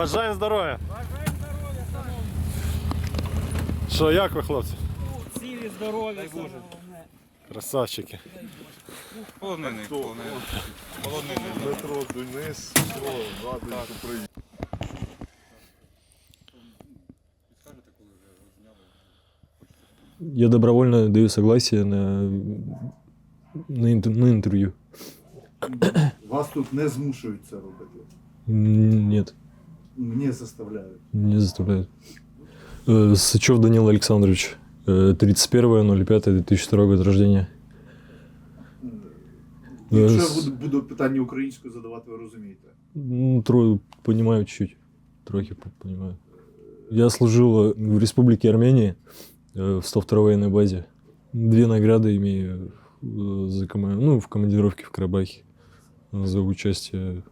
Бажаємо здоров'я. Що, як ви, хлопці? Цілі здоров'я, саме головне. Красавчики. Полонений, полонений. Полонений. Метро Денис, все, радий, що приїхав. Я добровольно даю согласие на, на, интер- на интервью. Вас тут не змушують це робити. М, Нет, Мені заставляють. не заставляют. Э, Сычев Данил Александрович, э, 31.05.2002 год рождения. Якщо Е, я с- буду, буду питання українською задавати, ви розумієте. Ну, трое понимаю чуть-чуть. Трохи по- понимаю. Я служил э, в Республике Армения э, в 102 военной базе. Две награды имею э, за кома- ну, в командировке в Карабахе за участие в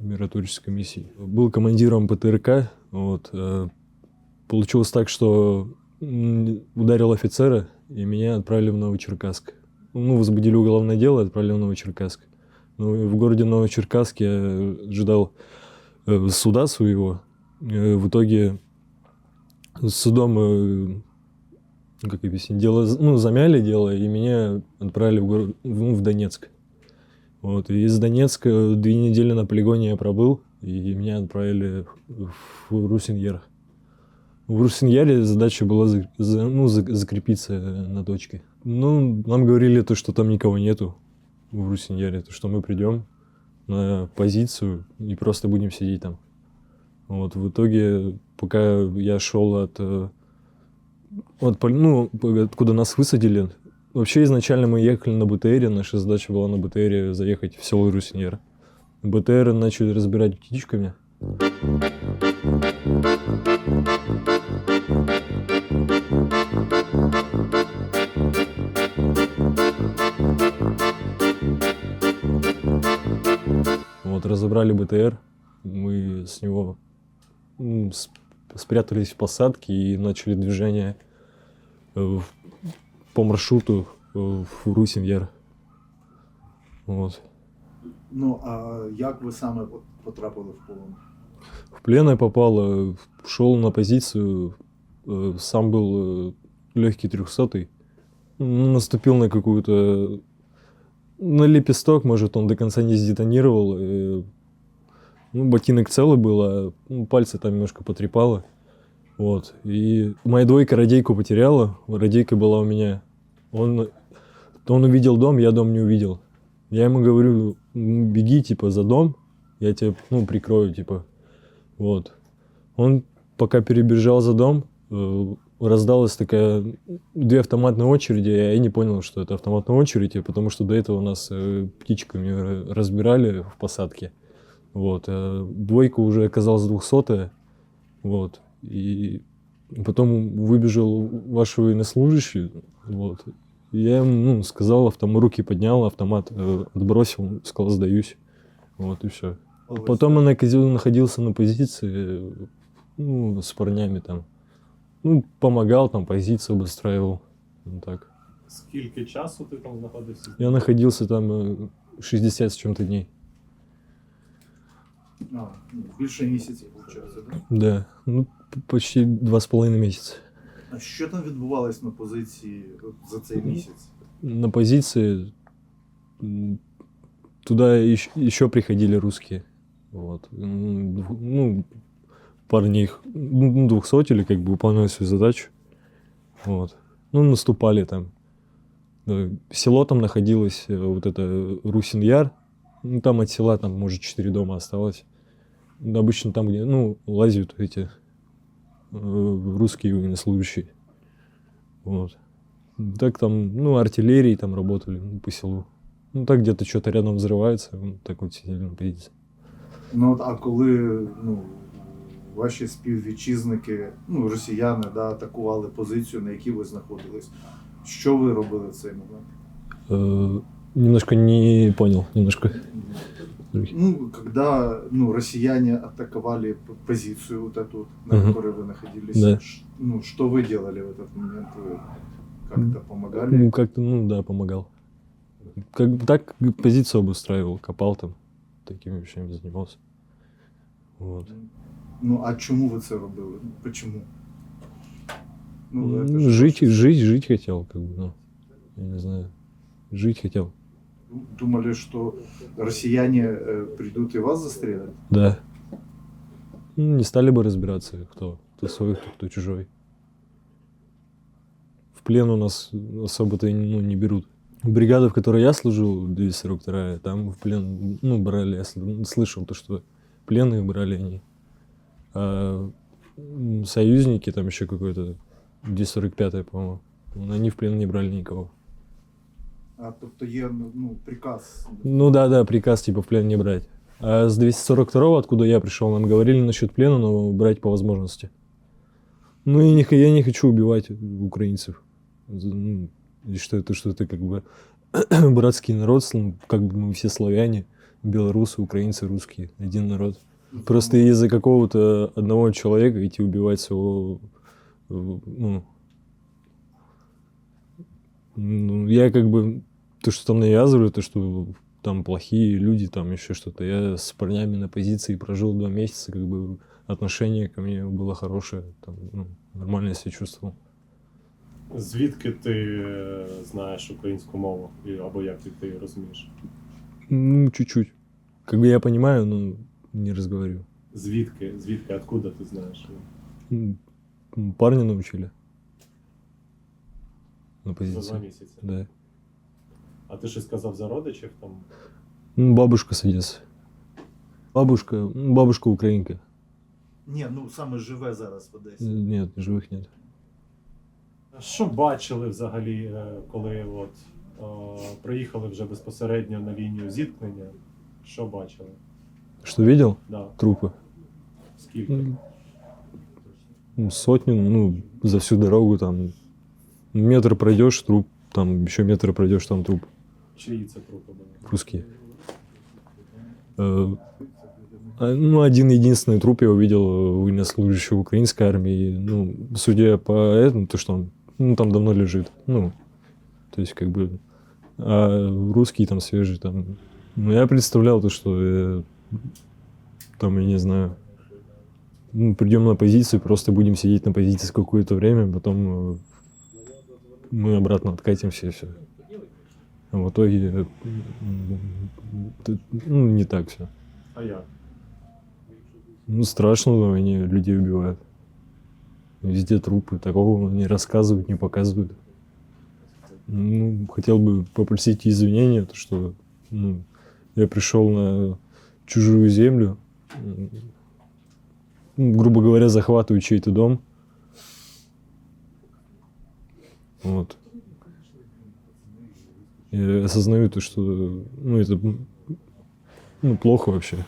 миротворческой миссии. Был командиром ПТРК. Вот, э, получилось так, что ударил офицера, и меня отправили в Новочеркасск. Ну, возбудили уголовное дело, отправили в Новочеркасск. Ну, в городе Новочеркасске я ожидал э, суда своего. Э, в итоге судом, как объяснить, дело, ну, замяли дело, и меня отправили в, город, ну, в Донецк. Вот, и из Донецка две недели на полигоне я пробыл, и меня отправили в Русиньер. В Русиньяре задача была за- ну, за- закрепиться на точке. Ну, нам говорили то, что там никого нету в Русиньяре, то, что мы придем на позицию и просто будем сидеть там. Вот, в итоге, пока я шел от, э, от ну, откуда нас высадили, вообще изначально мы ехали на БТРе, наша задача была на БТРе заехать в село Русиньер. БТР начали разбирать птичками. Вот, разобрали БТР, мы с него спрятались в посадке и начали движение в- по маршруту э, в Русиньяр. Вот. Ну, а як ви саме от потрапили в полон? В плен я попал, э, шел на позицию, э, сам был легкий трехсотый. Ну, Наступил на какую-то... На лепесток, может, он до конца не сдетонировал. э, Ну, ботинок целый был, а ну, пальцы там немножко потрепало. Вот. И моя двойка радейку потеряла. Радейка была у меня. Он, он увидел дом, я дом не увидел. Я ему говорю, «М, беги, типа, за дом, я тебя, ну, прикрою, типа. Вот. Он пока перебежал за дом, э, раздалась такая две автоматные очереди, а я не понял, что это автоматная очередь, потому что до этого нас э, птичками ра- разбирали в посадке. Вот. а двойка уже оказалась двухсотая. Вот. И потом выбежал ваш военнослужащий. Вот. И Я ему ну, сказал, автомат, руки поднял, автомат э, отбросил, сказал, сдаюсь. Вот и все. Потом он находил- находился на позиции, ну, с парнями там. Ну, помогал, там, позицию обустраивал. Ну, так. Скільки часу ти там знаходився? Я находился там э, 60 с чем-то дней. А, ну, більше місяців, виходить, так? Да. Ну, п- почти два с половиной месяца. А що там відбувалось на позиції от за цей місяць? На позиции м, туда еще, приходили русские. Вот. М, дву- Ну, парни их ну, двухсотили, как бы выполняли свою задачу. Вот. Ну, наступали там. Да, Село там находилось, э, вот это Русин-Яр. Ну, там от села, там, может, четыре дома осталось. Ну, Обычно там, где, ну, лазят эти э, русские военнослужащие. Вот. Так там, ну, артиллерии там работали ну, по селу. Ну, так где-то что-то рядом взрывается, ну, так вот сидели на. Ну, от, а коли ну, ваші співвітчизники, ну, росіяни, да, атакували позицію, на якій ви знаходились, що ви робили в цей момент? Э, немножко не понял, немножко. Ну, когда ну, россияне атаковали позицию вот эту, на Мгм. которой вы находились, Да. ну, что вы делали в этот момент? Вы как-то помогали? Ну, как-то, ну, да, помогал. Как, так позицию обустраивал, копал там, такими вещами занимался. Вот. Ну, а чому ви це робили? Ну, Чому? Ну, же жить, жить, жить хотел, как бы, ну, я не знаю. Жить хотел. Думали, что россияне э, придут и вас застрелят? Да. Ну, не стали бы разбираться, кто, кто свой, кто, кто чужой. В плен у нас особо-то ну, не берут. Бригада, в которой я служил, 242 там в плен, ну, брали, я сл- слышал то, что пленных брали они. А союзники, там еще какой-то, 245 по-моему, они в плен не брали никого. А тобто є ну, приказ. Ну да, да, приказ типа в плен не брать. А с 242 откуда я пришел, нам говорили насчет плена, но брать по возможности. Ну и не, я не хочу убивать украинцев. Ну, и что это, что это как бы братский народ, сл- как бы мы все славяне, белорусы, украинцы, русские, один народ. Просто из-за какого-то одного человека идти убивать своего, ну, ну, я как бы, то, что там навязывали, то, что там плохие люди, там еще что-то. Я с парнями на позиции прожил два месяца, как бы отношение ко мне было хорошее, там, ну, нормально я себя чувствовал. Звідки ти е, знаєш українську мову? І- Або як ти, ти її розумієш? Ну, чуть-чуть. Как бы я понимаю, но не разговариваю. Звідки? Звідки? Откуда ти знаєш? М, м, Парни научили. На За два позиции. місяці. Да. А ти щось сказав за родичів там? Ну, бабушка с Одессы. Бабушка, ну, бабушка украинка. Ні, ну саме живе зараз в Одесі. Нет, живых нет. Що бачили взагалі, е, коли от, е, приїхали вже безпосередньо на лінію зіткнення? Що бачили? Что видел? Да. Трупы. Скільки? М, ну, Сотню, ну, за всю дорогу там. Метр пройдешь, труп, там еще метр пройдешь, там труп. Чиї це трупи були? Русские. Э, а, Ну, один единственный труп я увидел э, военнослужащего украинской армии. Ну, судя по этому, то, что он ну, там давно лежит. Ну, то есть, как бы, а русский там свежий, там. Ну, я представлял то, что э, там, я не знаю, ну, придем на позицию, просто будем сидеть на позиции какое-то время, потом э, мы обратно откатимся и все. А в итоге э, ну, не так все. А як? Ну, страшно на войне людей убивают. Везде трупы, такого не рассказывают, не показывают. Ну, хотел бы попросить извинения, то, что ну, я пришел на чужую землю, ну, грубо говоря, захватываю чей-то дом. Вот. Я осознаю то, что ну, это ну, плохо вообще.